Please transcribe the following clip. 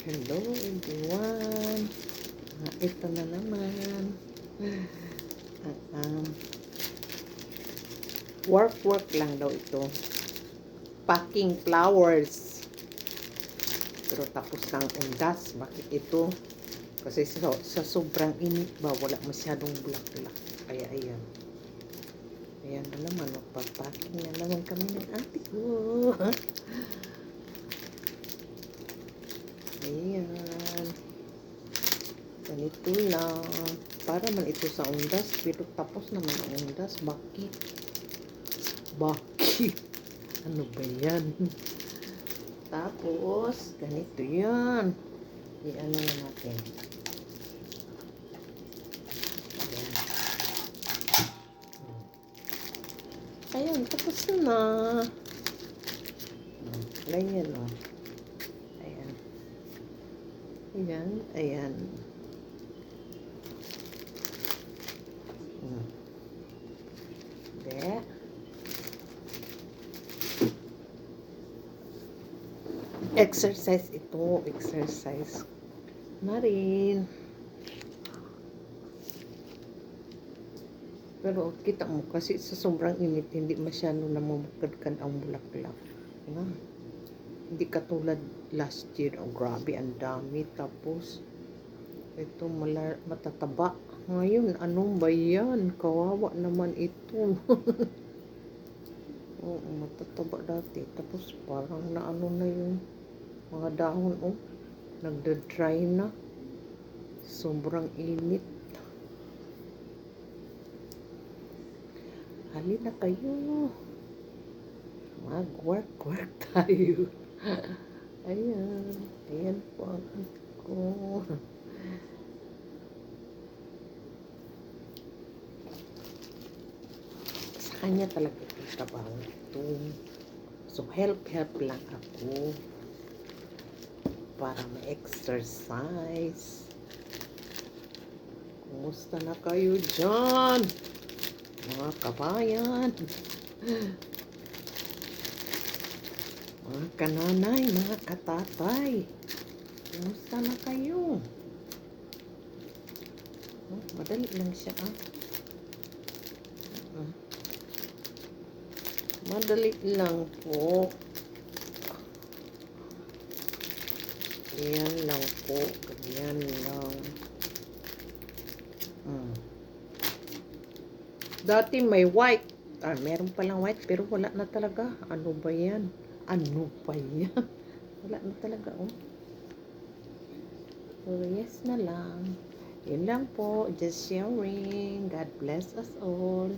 Hello everyone. Ah, ito na naman. Ah, um, work work lang daw ito. Packing flowers. Pero tapos ng undas. Bakit ito? Kasi sa, sa sobrang init ba, wala masyadong bulak-bulak. Kaya ayan. Ayan na naman, magpapacking na naman kami ng ate ko. Ayan. Ganito lang. Para man ito sa undas. Pero tapos naman ang undas. Bakit? Bakit? Ano ba yan? Tapos, ganito yan. I-ano na natin. Ayan. Tapos na. Ayan, o. Ayan. Ayan, ayan. Hmm. Exercise ito, exercise na rin. Pero kita mo kasi sa sobrang init hindi masyado namumukadkan ang bulaklak. Na. Hindi katulad last year. Oh, grabe, ang dami. Tapos, ito mala, matataba. Ngayon, anong ba yan? Kawawa naman ito. Oo, matataba dati. Tapos, parang naano na yung mga dahon, oh. Nagda-dry na. Sobrang init. Halina kayo. Mag-work-work tayo. Ayan. Ayan po ang ko. Sa kanya talaga ito trabaho ito. So, help-help lang ako para ma-exercise. Kumusta na kayo dyan? Mga kabayan. Mga kananay, mga katatay. Kumusta na kayo? Oh, madali lang siya ah. Ah. Madali lang po. Ganyan lang po. Ganyan lang. Hmm. Dati may white. Ah, meron palang white pero wala na talaga. Ano ba yan? Ano ba yan? Wala na talaga, oh. So, yes na lang. Yun lang po. Just sharing. God bless us all.